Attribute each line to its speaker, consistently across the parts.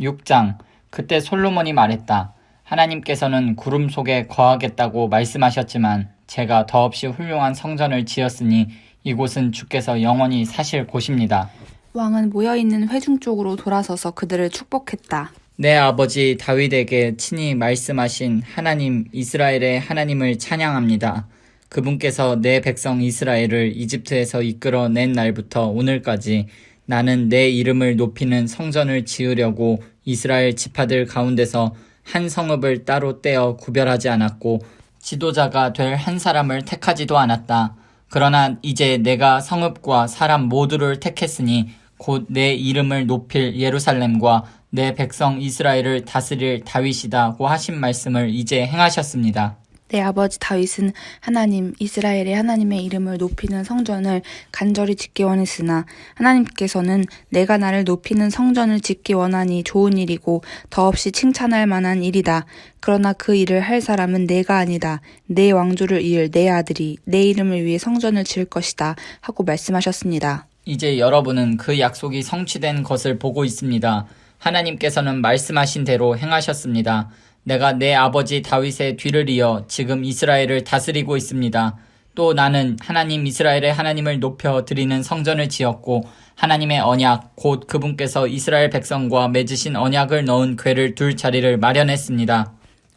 Speaker 1: 6장 그때 솔로몬이 말했다. 하나님께서는 구름 속에 거하겠다고 말씀하셨지만 제가 더없이 훌륭한 성전을 지었으니 이곳은 주께서 영원히 사실 곳입니다.
Speaker 2: 왕은 모여 있는 회중 쪽으로 돌아서서 그들을 축복했다.
Speaker 1: 내 아버지 다윗에게 친히 말씀하신 하나님 이스라엘의 하나님을 찬양합니다. 그분께서 내 백성 이스라엘을 이집트에서 이끌어 낸 날부터 오늘까지 나는 내 이름을 높이는 성전을 지으려고 이스라엘 지파들 가운데서 한 성읍을 따로 떼어 구별하지 않았고 지도자가 될 한 사람을 택하지도 않았다. 그러나 이제 내가 성읍과 사람 모두를 택했으니 곧 내 이름을 높일 예루살렘과 내 백성 이스라엘을 다스릴 다윗이다고 하신 말씀을 이제 행하셨습니다.
Speaker 2: 내 아버지 다윗은 하나님 이스라엘의 하나님의 이름을 높이는 성전을 간절히 짓기 원했으나 하나님께서는 내가 나를 높이는 성전을 짓기 원하니 좋은 일이고 더없이 칭찬할 만한 일이다. 그러나 그 일을 할 사람은 내가 아니다. 내 왕조를 이을 내 아들이 내 이름을 위해 성전을 지을 것이다. 하고 말씀하셨습니다.
Speaker 1: 이제 여러분은 그 약속이 성취된 것을 보고 있습니다. 하나님께서는 말씀하신 대로 행하셨습니다. 내가 내 아버지 다윗의 뒤를 이어 지금 이스라엘을 다스리고 있습니다. 또 나는 하나님 이스라엘의 하나님을 높여 드리는 성전을 지었고 하나님의 언약 곧 그분께서 이스라엘 백성과 맺으신 언약을 넣은 궤를 둘 자리를 마련했습니다.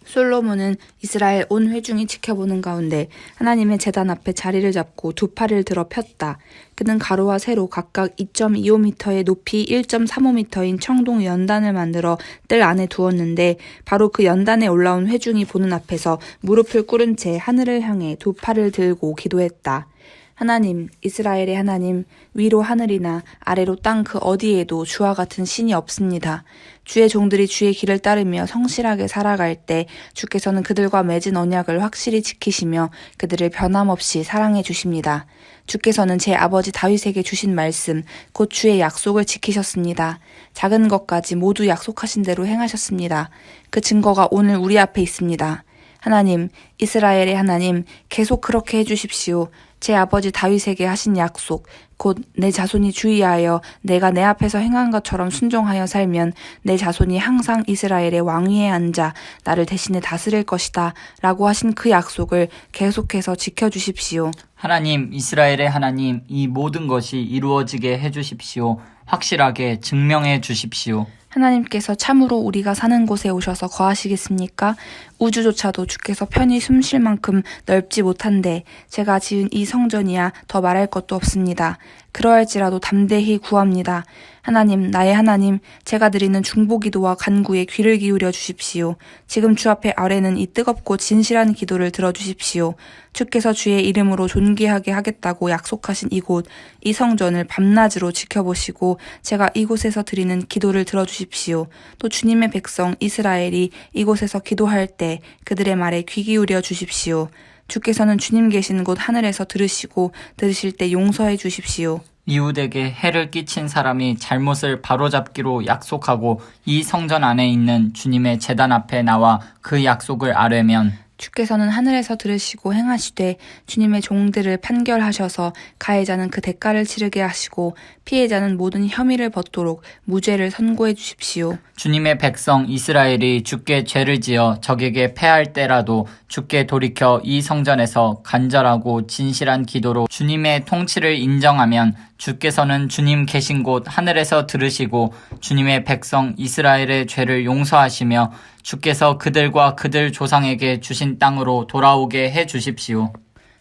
Speaker 2: 솔로몬은 이스라엘 온 회중이 지켜보는 가운데 하나님의 제단 앞에 자리를 잡고 두 팔을 들어 폈다. 그는 가로와 세로 각각 2.25m의 높이 1.35m인 청동 연단을 만들어 뜰 안에 두었는데 바로 그 연단에 올라온 회중이 보는 앞에서 무릎을 꿇은 채 하늘을 향해 두 팔을 들고 기도했다. 하나님, 이스라엘의 하나님, 위로 하늘이나 아래로 땅 그 어디에도 주와 같은 신이 없습니다. 주의 종들이 주의 길을 따르며 성실하게 살아갈 때 주께서는 그들과 맺은 언약을 확실히 지키시며 그들을 변함없이 사랑해 주십니다. 주께서는 제 아버지 다윗에게 주신 말씀, 곧 주의 약속을 지키셨습니다. 작은 것까지 모두 약속하신 대로 행하셨습니다. 그 증거가 오늘 우리 앞에 있습니다. 하나님, 이스라엘의 하나님, 계속 그렇게 해주십시오. 제 아버지 다윗에게 하신 약속, 곧 내 자손이 주의하여 내가 내 앞에서 행한 것처럼 순종하여 살면 내 자손이 항상 이스라엘의 왕위에 앉아 나를 대신에 다스릴 것이다. 라고 하신 그 약속을 계속해서 지켜 주십시오.
Speaker 1: 하나님, 이스라엘의 하나님, 이 모든 것이 이루어지게 해 주십시오. 확실하게 증명해 주십시오.
Speaker 2: 하나님께서 참으로 우리가 사는 곳에 오셔서 거하시겠습니까? 우주조차도 주께서 편히 숨 쉴 만큼 넓지 못한데 제가 지은 이 성전이야 더 말할 것도 없습니다. 그러할지라도 담대히 구합니다. 하나님, 나의 하나님, 제가 드리는 중보기도와 간구에 귀를 기울여 주십시오. 지금 주 앞에 아래는 이 뜨겁고 진실한 기도를 들어주십시오. 주께서 주의 이름으로 존귀하게 하겠다고 약속하신 이곳, 이 성전을 밤낮으로 지켜보시고 제가 이곳에서 드리는 기도를 들어주십시오. 또 주님의 백성 이스라엘이 이곳에서 기도할 때 그들의 말에 귀 기울여 주십시오. 주께서는 주님 계신 곳 하늘에서 들으시고 들으실 때 용서해 주십시오.
Speaker 1: 이웃에게 해를 끼친 사람이 잘못을 바로잡기로 약속하고 이 성전 안에 있는 주님의 재단 앞에 나와 그 약속을 아뢰면
Speaker 2: 주께서는 하늘에서 들으시고 행하시되 주님의 종들을 판결하셔서 가해자는 그 대가를 치르게 하시고 피해자는 모든 혐의를 벗도록 무죄를 선고해 주십시오.
Speaker 1: 주님의 백성 이스라엘이 주께 죄를 지어 적에게 패할 때라도 주께 돌이켜 이 성전에서 간절하고 진실한 기도로 주님의 통치를 인정하면 주께서는 주님 계신 곳 하늘에서 들으시고 주님의 백성 이스라엘의 죄를 용서하시며 주께서 그들과 그들 조상에게 주신 땅으로 돌아오게 해 주십시오.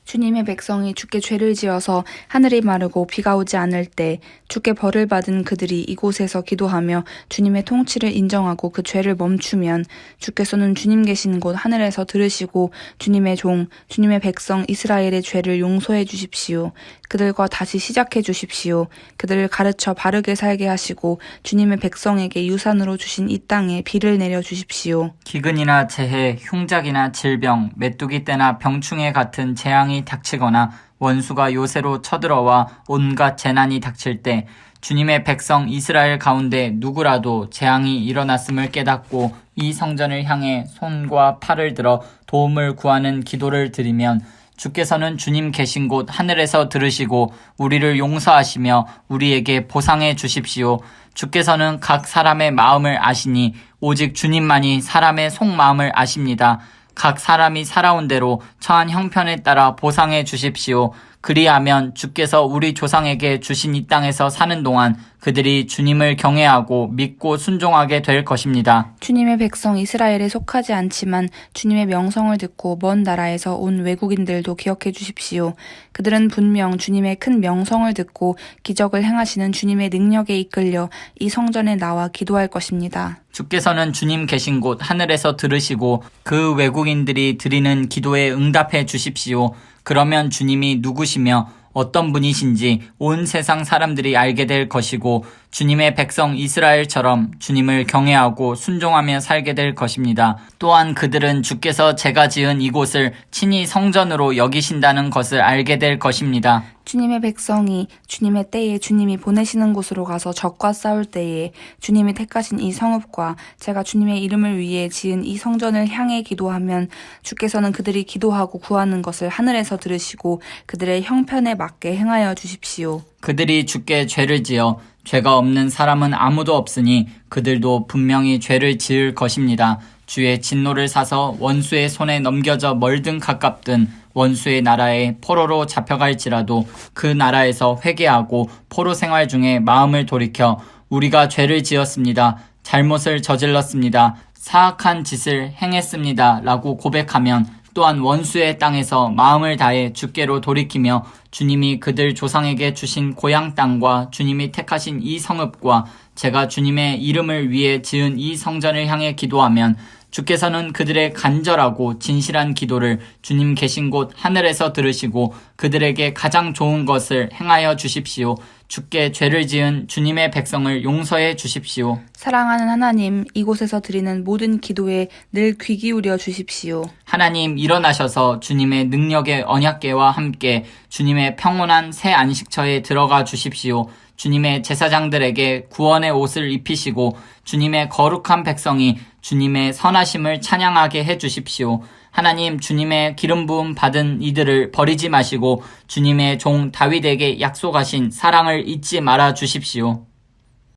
Speaker 2: 주님의 백성이 주께 죄를 지어서 하늘이 마르고 비가 오지 않을 때 주께 벌을 받은 그들이 이곳에서 기도하며 주님의 통치를 인정하고 그 죄를 멈추면 주께서는 주님 계신 곳 하늘에서 들으시고 주님의 종 주님의 백성 이스라엘의 죄를 용서해 주십시오. 그들과 다시 시작해 주십시오. 그들을 가르쳐 바르게 살게 하시고 주님의 백성에게 유산으로 주신 이 땅에 비를 내려 주십시오.
Speaker 1: 기근이나 재해, 흉작이나 질병, 메뚜기 떼나 병충해 같은 재앙이 닥치거나 원수가 요새로 쳐들어와 온갖 재난이 닥칠 때 주님의 백성 이스라엘 가운데 누구라도 재앙이 일어났음을 깨닫고 이 성전을 향해 손과 팔을 들어 도움을 구하는 기도를 드리면 주께서는 주님 계신 곳 하늘에서 들으시고 우리를 용서하시며 우리에게 보상해 주십시오. 주께서는 각 사람의 마음을 아시니 오직 주님만이 사람의 속마음을 아십니다. 각 사람이 살아온 대로 처한 형편에 따라 보상해 주십시오. 그리하면 주께서 우리 조상에게 주신 이 땅에서 사는 동안 그들이 주님을 경외하고 믿고 순종하게 될 것입니다.
Speaker 2: 주님의 백성 이스라엘에 속하지 않지만 주님의 명성을 듣고 먼 나라에서 온 외국인들도 기억해 주십시오. 그들은 분명 주님의 큰 명성을 듣고 기적을 행하시는 주님의 능력에 이끌려 이 성전에 나와 기도할 것입니다.
Speaker 1: 주께서는 주님 계신 곳 하늘에서 들으시고 그 외국인들이 드리는 기도에 응답해 주십시오. 그러면 주님이 누구시며 어떤 분이신지 온 세상 사람들이 알게 될 것이고 주님의 백성 이스라엘처럼 주님을 경외하고 순종하며 살게 될 것입니다. 또한 그들은 주께서 제가 지은 이곳을 친히 성전으로 여기신다는 것을 알게 될 것입니다.
Speaker 2: 주님의 백성이 주님의 때에 주님이 보내시는 곳으로 가서 적과 싸울 때에 주님이 택하신 이 성읍과 제가 주님의 이름을 위해 지은 이 성전을 향해 기도하면 주께서는 그들이 기도하고 구하는 것을 하늘에서 들으시고 그들의 형편에 맞게 행하여 주십시오.
Speaker 1: 그들이 주께 죄를 지어 죄가 없는 사람은 아무도 없으니 그들도 분명히 죄를 지을 것입니다. 주의 진노를 사서 원수의 손에 넘겨져 멀든 가깝든 원수의 나라에 포로로 잡혀갈지라도 그 나라에서 회개하고 포로 생활 중에 마음을 돌이켜 우리가 죄를 지었습니다. 잘못을 저질렀습니다. 사악한 짓을 행했습니다. 라고 고백하면 또한 원수의 땅에서 마음을 다해 주께로 돌이키며 주님이 그들 조상에게 주신 고향 땅과 주님이 택하신 이 성읍과 제가 주님의 이름을 위해 지은 이 성전을 향해 기도하면 주께서는 그들의 간절하고 진실한 기도를 주님 계신 곳 하늘에서 들으시고 그들에게 가장 좋은 것을 행하여 주십시오. 주께 죄를 지은 주님의 백성을 용서해 주십시오.
Speaker 2: 사랑하는 하나님, 이곳에서 드리는 모든 기도에 늘 귀 기울여 주십시오.
Speaker 1: 하나님 일어나셔서 주님의 능력의 언약계와 함께 주님의 평온한 새 안식처에 들어가 주십시오. 주님의 제사장들에게 구원의 옷을 입히시고 주님의 거룩한 백성이 주님의 선하심을 찬양하게 해 주십시오. 하나님 주님의 기름 부음 받은 이들을 버리지 마시고 주님의 종 다윗에게 약속하신 사랑을 잊지 말아 주십시오.